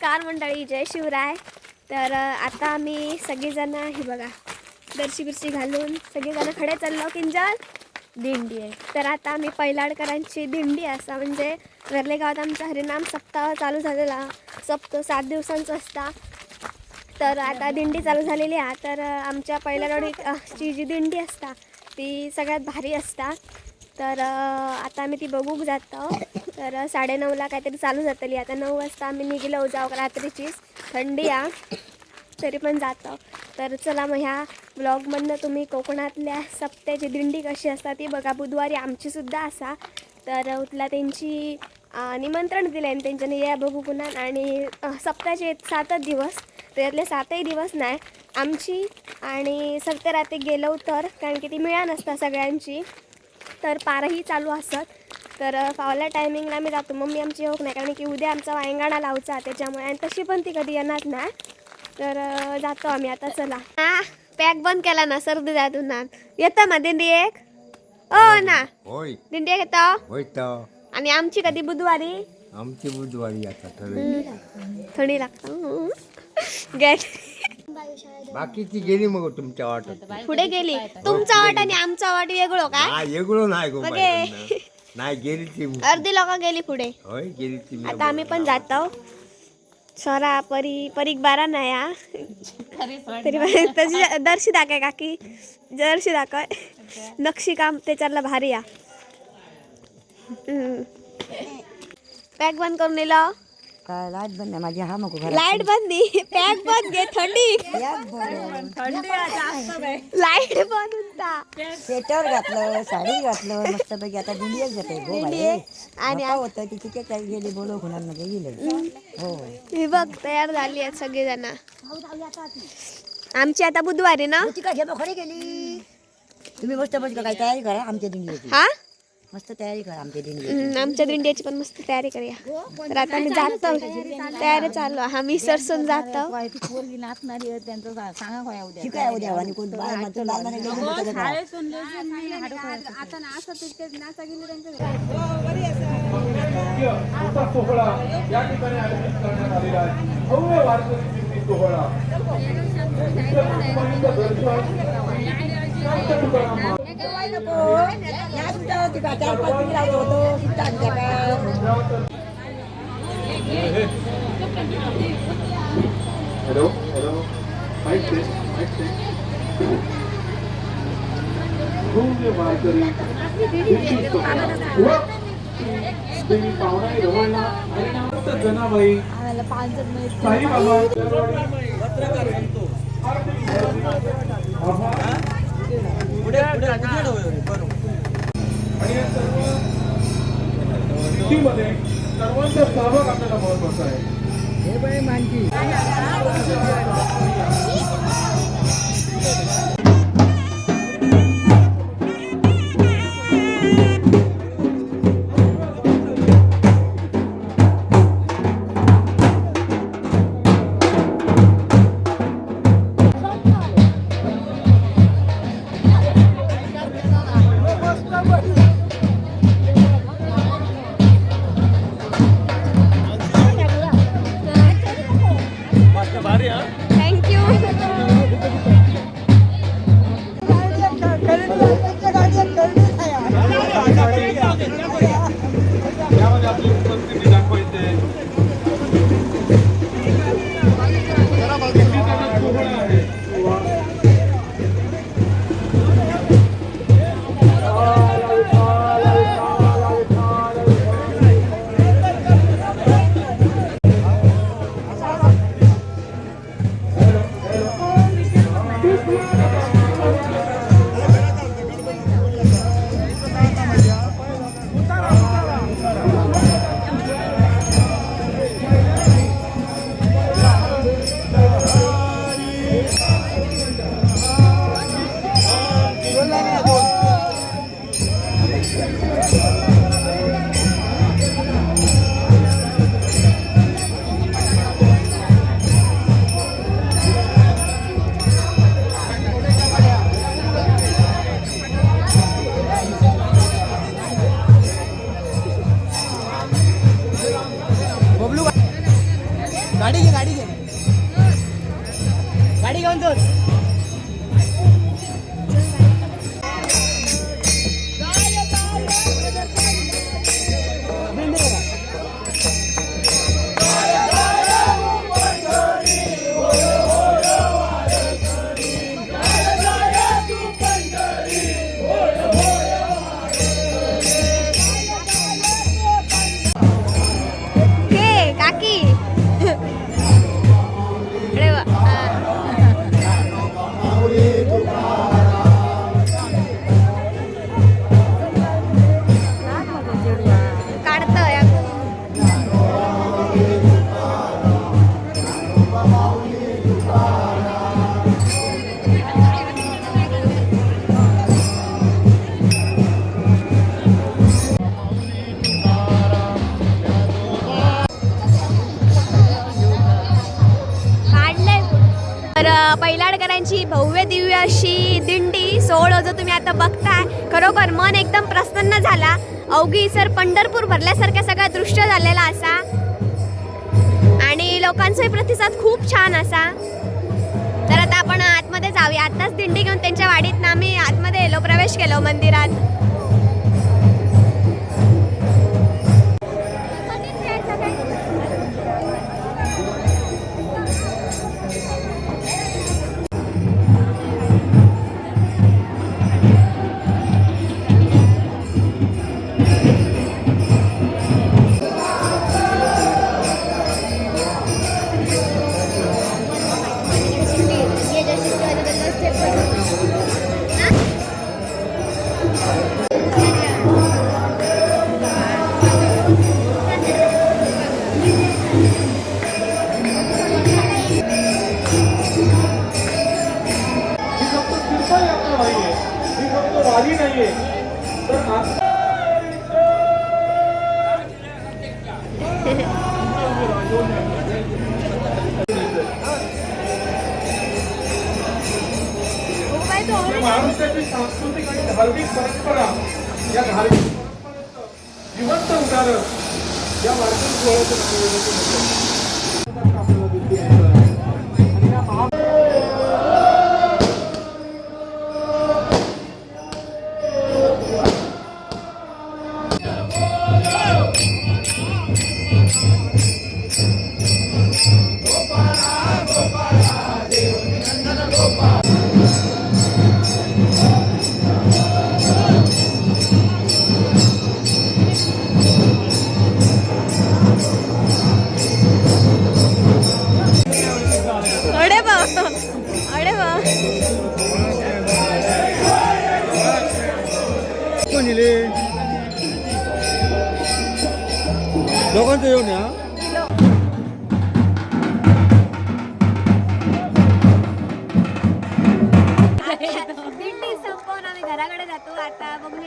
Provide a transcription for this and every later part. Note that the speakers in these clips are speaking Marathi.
नमस्कार मंडळी जय शिवराय. तर आता आम्ही सगळेजण हे बघा दर्शी बिरशी घालून सगळेजण खडे चाललो किंजल. दिंडी आहे. तर आता आम्ही पैलाडकरांची दिंडी असा म्हणजे वेर्ले गावात आमचा हरिनाम सप्ताह चालू झालेला. सप्त सात दिवसांचा असता. तर आता दिंडी चालू झालेली आहे. तर आमच्या पैलाडवाडीची जी दिंडी असता ती सगळ्यात भारी असता. तर आता आम्ही ती बघूक जातो तर साडे साडेनऊला काहीतरी चालू जातली आता नऊ वाजता आम्ही निघलो जाऊ रात्रीचीच. थंडी आ. तरी पण जातो. तर चला मग ह्या ब्लॉगमधनं तुम्ही कोकणातल्या सप्त्याची दिंडी कशी असता ती बघा. बुधवारी आमचीसुद्धा असा. तर उतला त्यांची निमंत्रण दिलं आहे त्यांच्याने. या बघू पुन्हा. आणि सप्ताचे सातच दिवस. त्यातले सातही दिवस नाही. आमची आणि सप्तरात्री गेलो तर कारण की ती मिळा नसता सगळ्यांची. तर पारही चालू असत. तर फावल्या टायमिंगला आम्ही जातो. मम्मी आमची होत नाही कारण की उद्या आमचा वायंगाणा लावचा त्याच्यामुळे आणि तशी पण ती कधी येणार नाही. तर जातो आम्ही आता चला. हा पॅक बंद केला ना सर्दी जातून ना. येतं ना दिंडी एक? ओ ना. होय. दिंडी एक येतो? आणि आमची कधी बुधवारी? आमची बुधवारी आता थंडी. लागतं. गेट बाकीची गेली मग तुमच्या वाटत. पुढे गेली. तुमचा वाट आणि आमचा वाट वेगळं काय? हा वेगळं नाही. नाही गेली ती अर्धी लोक गेली पुढे. होय गेली ती मी आता आम्ही पण जातो स्वरा परी परीक बारा नाही हा तरी पण तशी दर्शी दाखय काकी. दर्शी दाखय. नक्षी काम त्याच्यातला भारी या. पॅक बंद करून दिलं काय लाइट बंद आहे माझी हा मग लाइट बंदी पॅक बंद घे थंडी. लाइट बंद स्वेटर घातलं साडी घातलं मस्त पैकी आता दिंडीच जाते गो दिंडी बाई. आणि होतं ती तिथे काही गेली बोलव कुणाला मध्ये गेले हो. ही बघ तयार झाली आहेत सगळेजण. आमची आता बुधवारी ना? ती काय घेतो खरी गेली. तुम्ही मस्त काय तयारी करा आमच्या दिंडीची. हा? मस्त तयारी करा आमच्या हम्म, आमच्या दिंड्याची पण मस्त तयारी करूया. तर आता आम्ही जातो तयारी चालू. आम्ही सरसून जातो ठीक आहे उद्या. आणि कोण बाळ म्हणतो लागणार नाही गेलं तर काय? मोठा सोहळा या ठिकाणी आयोजित करण्यात आलेला आहे भव्य वारकरी दिंडी सोहळा हॅलो हॅलो जनाबाई साईबाबा आणि या सर्व दिंडीमध्ये सर्वांचा सहभाग आपल्याला महत्त्वाचा आहे. थँक्यू गाडी घे गाडी घे. गाडी घेऊन जाऊ बैलाडकरांची भव्य दिव्य अशी दिंडी सोहळ जो तुम्ही आता बघताय खरोखर मन एकदम प्रसन्न झाला. अवघी सर पंढरपूर भरल्यासारखा सगळा दृश्य झालेला असा. लोकांचाही प्रतिसाद खूप छान असा. तर आता आपण आतमध्ये जाऊया. आत्ताच दिंडी घेऊन त्यांच्या वाडीत ना आम्ही आतमध्ये येलो प्रवेश केलो मंदिरात. महाराष्ट्राची सांस्कृतिक आणि धार्मिक परंपरा या धार्मिक परंपरेचं जिवंत उदाहरण या मार्गात सोहळ्याचं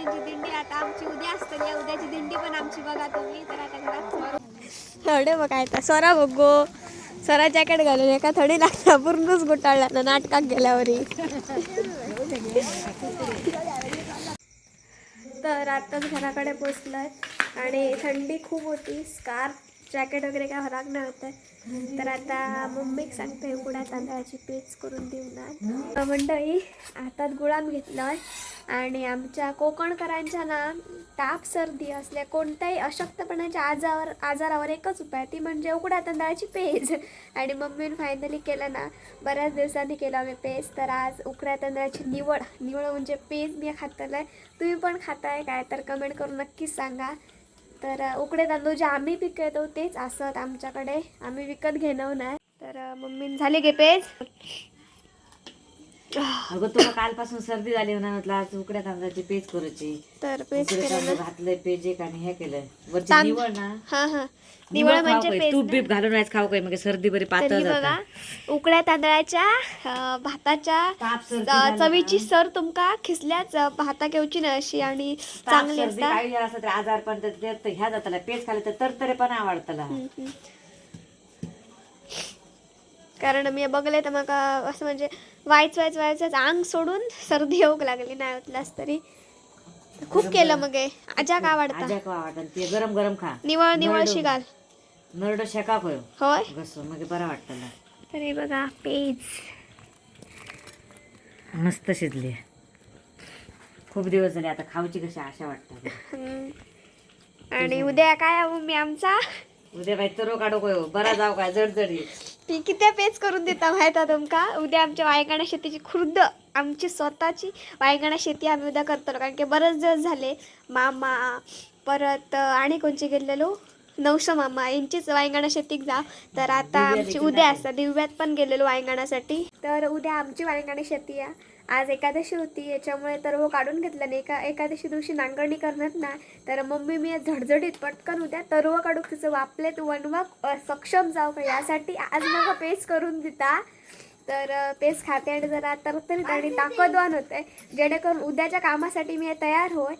आता दिंडी आता आमची उद्या असते या उद्याची दिंडी पण आमची बघा तुम्ही. तर आता घरात थोडे बघा आता. स्वरा बघो. सरा जॅकेट घालून एका थोडी लागता पूर्णच गुटाळला ना नाटकात गेल्यावरी. तर आत्ताच घराकडे पोचलोय. आणि थंडी खूप होती. स्कार्फ जॅकेट वगैरे काय लागणार नाही तर आता मम्मीक सांगते उकड्या तांदळाची पेज करून देऊन मंडळी हातात गुळाम घेतलाय. आणि आमच्या कोकणकरांच्या ना ताप सर्दी असल्या कोणत्याही अशक्तपणाच्या आजावर आजारावर एकच उपाय ती म्हणजे उकड्या तांदळाची पेज आणि मम्मीने फायनली केलं ना बऱ्याच दिवसांनी केलं आम्ही पेज तर आज उकड्या तांदळाची निवड निवड म्हणजे पेज मी खातलं आहे तुम्ही पण खाताय काय? तर कमेंट करून नक्कीच सांगा. तर उकडे तांदूळ जे आम्ही पिकवतो तेच असत आमच्याकडे. आम्ही विकत घेणं नाही. तर मम्मी झाली गेपेज पेज? अगं तुला कालपासून सर्दी झाली म्हणा म्हटलं आज उकड्या तांदळाची पेज करूची. तर पेज उकडे केलं तांदूळ ना घातलंय पेज एक आणि हे केलंय. वरची निवड ना. हा हा. निवळ म्हणजे पेज तूप. बीप घालून आज खाऊ काय? मग सर्दी बरी पातळ बघा उकड्या तांदळाच्या भाताच्या चवीची सर तुमका खिसल्याच भाता घेऊची ना अशी आणि चांगली असता. काही असं आजार पण ह्या जाताला पेज खाली तर तर तरी पण आवडतला. कारण मी बघले तर मग असं म्हणजे वायच वायच वायच अंग सोडून सर्दी येऊक लागली नाही होतलास तरी. खूप केलं मग हे. आजा का आवडता. आजा का आवडतं ते गरम गरम खा. निवळ निवळ शिगाल. नरड शेका होय. होय? मग बरं वाटतं तरी बघा पेज. मस्त शिजली. खूप दिवस झाले आता खाऊची कशी आशा वाटतात. आणि उद्या काय मम्मी आमचा? उद्या बाई तरो काढू काय बरा जाऊ काय जडजडी ती किती पेज करून देता माहीत तुमका? उद्या आमच्या वायगणा शेतीची खुर्द आमची स्वतःची वायगणा शेती आम्ही उद्या करतो. कारण की बरेच दिवस झाले मामा परत आणि कोणचे गेलेलो? नवश मामा यांचीच वायंगणा शेतीक जा तर आता आमची उद्या असतात दिव्यात पण गेलेलो वायंगणासाठी. तर उद्या आमची वायंगणी शेती आहे. आज एकादशी होती याच्यामुळे तर हो काढून घेतलं नाही एका एकादशी दिवशी नांगरणी करण्यात ना तर मम्मी मी आज झडझडीत पटकन उद्या तरव काढू तिचं वापलेत वनवा सक्षम जाऊ का यासाठी आज मग पेस्ट करून दिता. तर अ, पेस्ट खाते आणि जरा तरतरीत आणि ताकदवान होते. जेणेकरून उद्याच्या कामासाठी मी तयार होय.